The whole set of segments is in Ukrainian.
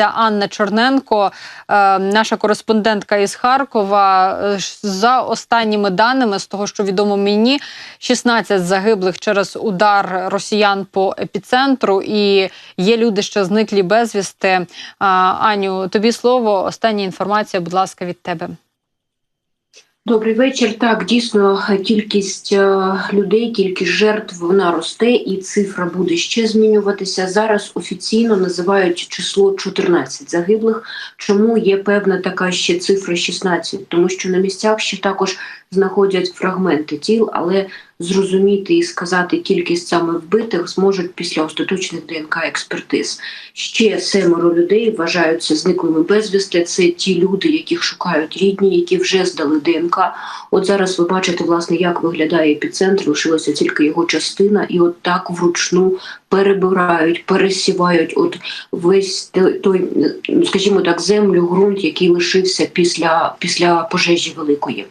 долучається Анна Чорненко, е, наша кореспондентка із Харкова. Е, За останніми даними, з того, що відомо мені, 16 загиблих через удар росіян по епіцентру, і є люди, що зниклі безвісти. Аню, тобі слово. Остання інформація, будь ласка, від тебе. Добрий вечір. Так, дійсно, кількість е, людей, кількість жертв вона росте, і цифра буде ще змінюватися. Зараз офіційно називають число 14 загиблих. Чому є певна така ще цифра 16? Тому що на місцях ще також знаходять фрагменти тіл, але зрозуміти і сказати кількість саме вбитих зможуть після остаточних ДНК експертиз. Ще семеро людей вважаються зниклими безвісти. Це ті люди, яких шукають рідні, які вже здали ДНК. От зараз ви бачите, власне, як виглядає епіцентр. Лишилася тільки його частина, і от так вручну перебирають, пересівають. От весь той, ну, скажімо так, землю, ґрунт, який лишився після, після пожежі великої.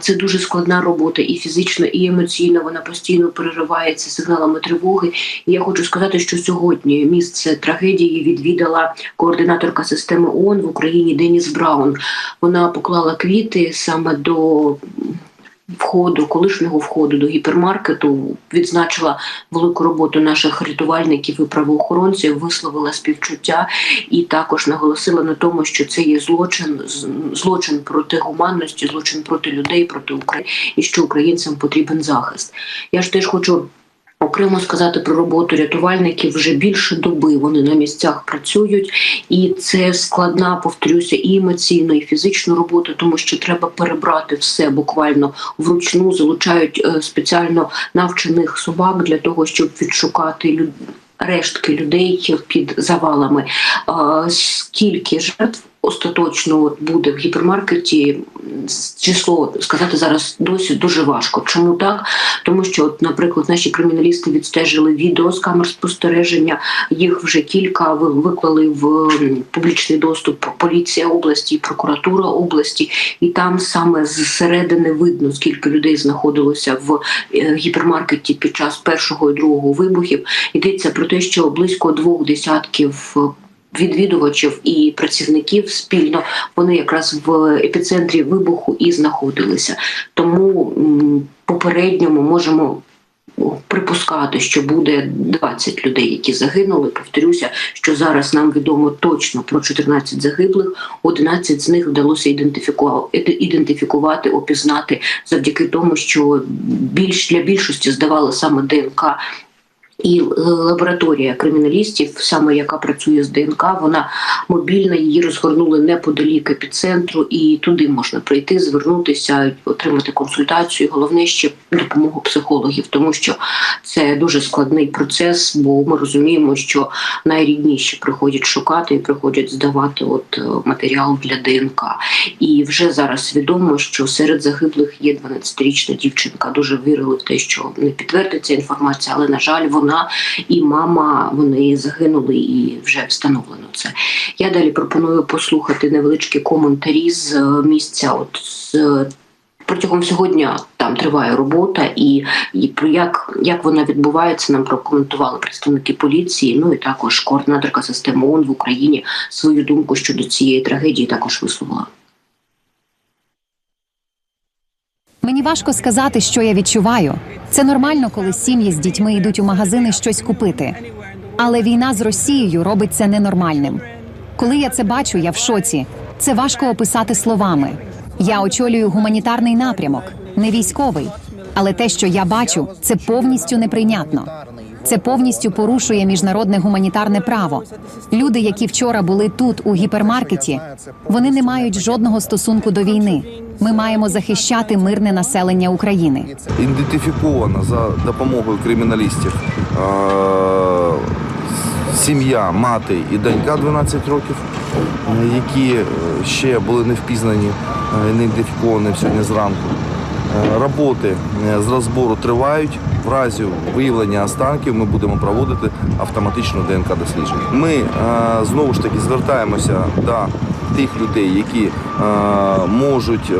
Це дуже складна робота, і фізично, і емоційно вона постійно переривається сигналами тривоги. І я хочу сказати, що сьогодні місце трагедії відвідала координаторка системи ООН в Україні Деніс Браун. Вона поклала квіти саме до. Входу, колишнього входу до гіпермаркету відзначила велику роботу наших рятувальників і правоохоронців, висловила співчуття і також наголосила на тому, що це є злочин, злочин проти гуманності, злочин проти людей, проти України, і що українцям потрібен захист. Я ж теж хочу. Окремо сказати про роботу рятувальників вже більше доби. Вони на місцях працюють, і це складна, повторюся, і емоційно, і фізична робота, тому що треба перебрати все буквально вручну. Залучають е, спеціально навчених собак для того, щоб відшукати люд... рештки людей під завалами. Скільки жертв остаточно от буде в гіпермаркеті? Число сказати зараз досі дуже важко. Чому так? Тому що, от, наприклад, наші криміналісти відстежили відео з камер спостереження. Їх вже кілька ви- виклали в публічний доступ поліція області, прокуратура області, і там саме зсередини видно, скільки людей знаходилося в е, гіпермаркеті під час першого і другого вибухів. Йдеться про те, що близько двох десятків. Відвідувачів і працівників спільно вони якраз в епіцентрі вибуху і знаходилися. Тому м, попередньо ми можемо припускати, що буде 20 людей, які загинули. Повторюся, що зараз нам відомо точно про 14 загиблих. 11 з них вдалося ідентифікувати, опізнати завдяки тому, що більш для більшості здавали саме ДНК. І е, лабораторія криміналістів, саме яка працює з ДНК, вона мобільна, її розгорнули неподалік епіцентру, і туди можна прийти, звернутися, отримати консультацію. Головне ще допомогу психологів, тому що це дуже складний процес, бо ми розуміємо, що найрідніші приходять шукати і приходять здавати от е, матеріал для ДНК. І вже зараз відомо, що серед загиблих є 12-річна дівчинка. Дуже вірили в те, що не підтвердиться інформація, але на жаль, вона і мама вони загинули, і вже встановлено це. Я далі пропоную послухати невеличкі коментарі з е, місця. От з е, протягом сьогодні там триває робота, і, і про як, як вона відбувається, нам прокоментували представники поліції. Ну і також координаторка системи ООН в Україні свою думку щодо цієї трагедії також висловила. Мені важко сказати, що я відчуваю. Це нормально, коли сім'ї з дітьми йдуть у магазини щось купити. Але війна з Росією робить це ненормальним. Коли я це бачу, я в шоці. Це важко описати словами. Я очолюю гуманітарний напрямок, не військовий. Але те, що я бачу, це повністю неприйнятно. Це повністю порушує міжнародне гуманітарне право. Люди, які вчора були тут, у гіпермаркеті, вони не мають жодного стосунку до війни. Ми маємо захищати мирне населення України. ідентифіковано за допомогою криміналістів сім'я, мати і донька 12 років, які е, ще були не впізнані, не ідентифіковані сьогодні зранку. Е, Роботи е, з розбору тривають. В разі виявлення останків ми будемо проводити автоматичну ДНК дослідження. Ми е, знову ж таки звертаємося до тих людей, які можуть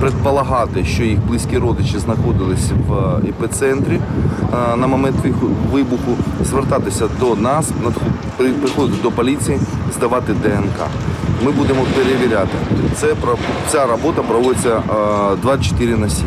предполагати, що їх близькі родичі знаходились в епіцентрі на момент вибуху, звертатися до нас, приходити до поліції, здавати ДНК. Ми будемо перевіряти. Це ця робота проводиться е, 24 на 7.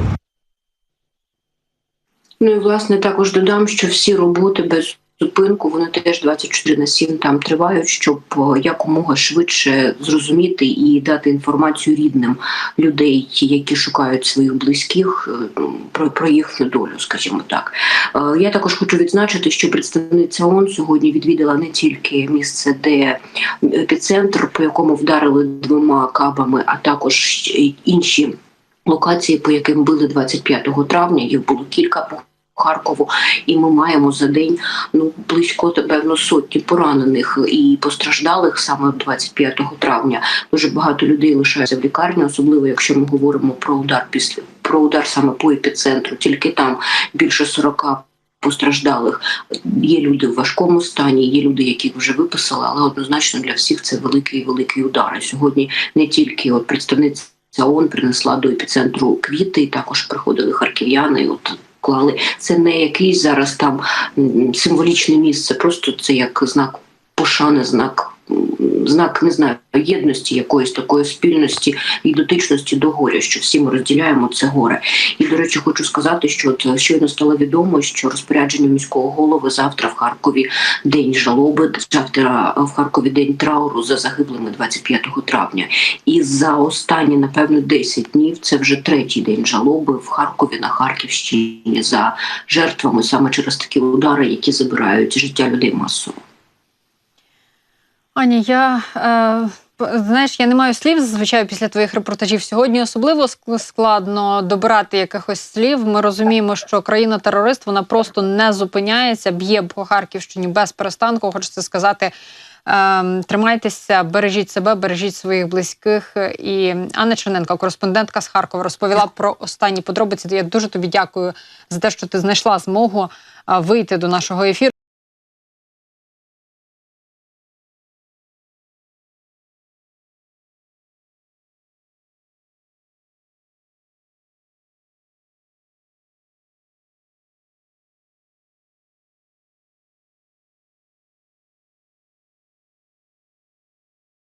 Ну і власне також додам, що всі роботи без зупинку вони теж 24 на 7 там тривають, щоб е, якомога швидше зрозуміти і дати інформацію рідним людей, які шукають своїх близьких е, про, про їхню долю, скажімо так. Е, Я також хочу відзначити, що представниця ООН сьогодні відвідала не тільки місце, де епіцентр, по якому вдарили двома кабами, а також інші локації, по яким били 25 травня. Їх було кілька Харкову, і ми маємо за день ну близько певно сотні поранених і постраждалих саме 25 травня. Дуже багато людей лишається в лікарні, особливо якщо ми говоримо про удар після про удар саме по епіцентру. Тільки там більше 40 постраждалих. Є люди в важкому стані, є люди, яких вже виписали, але однозначно для всіх це великий великий удар. Сьогодні не тільки от представниця ООН принесла до епіцентру квіти, і також приходили харків'яни. От клали це не якийсь зараз там символічне місце, просто це як знак пошани, знак. Знак не знаю єдності якоїсь такої спільності і дотичності до горя, що всі ми розділяємо це горе. І до речі, хочу сказати, що от щойно стало відомо, що розпорядження міського голови завтра в Харкові день жалоби, завтра в Харкові день трауру за загиблими 25 травня. І за останні, напевно, 10 днів це вже третій день жалоби в Харкові на Харківщині за жертвами саме через такі удари, які забирають життя людей масово. Ані, я е, знаєш, я не маю слів зазвичай після твоїх репортажів. Сьогодні особливо складно добирати якихось слів. Ми розуміємо, що країна-терорист вона просто не зупиняється, б'є по Харківщині без перестанку. Хочеться сказати. Е, тримайтеся, бережіть себе, бережіть своїх близьких. І Анна Черненко, кореспондентка з Харкова, розповіла про останні подробиці. Я дуже тобі дякую за те, що ти знайшла змогу е, вийти до нашого ефіру.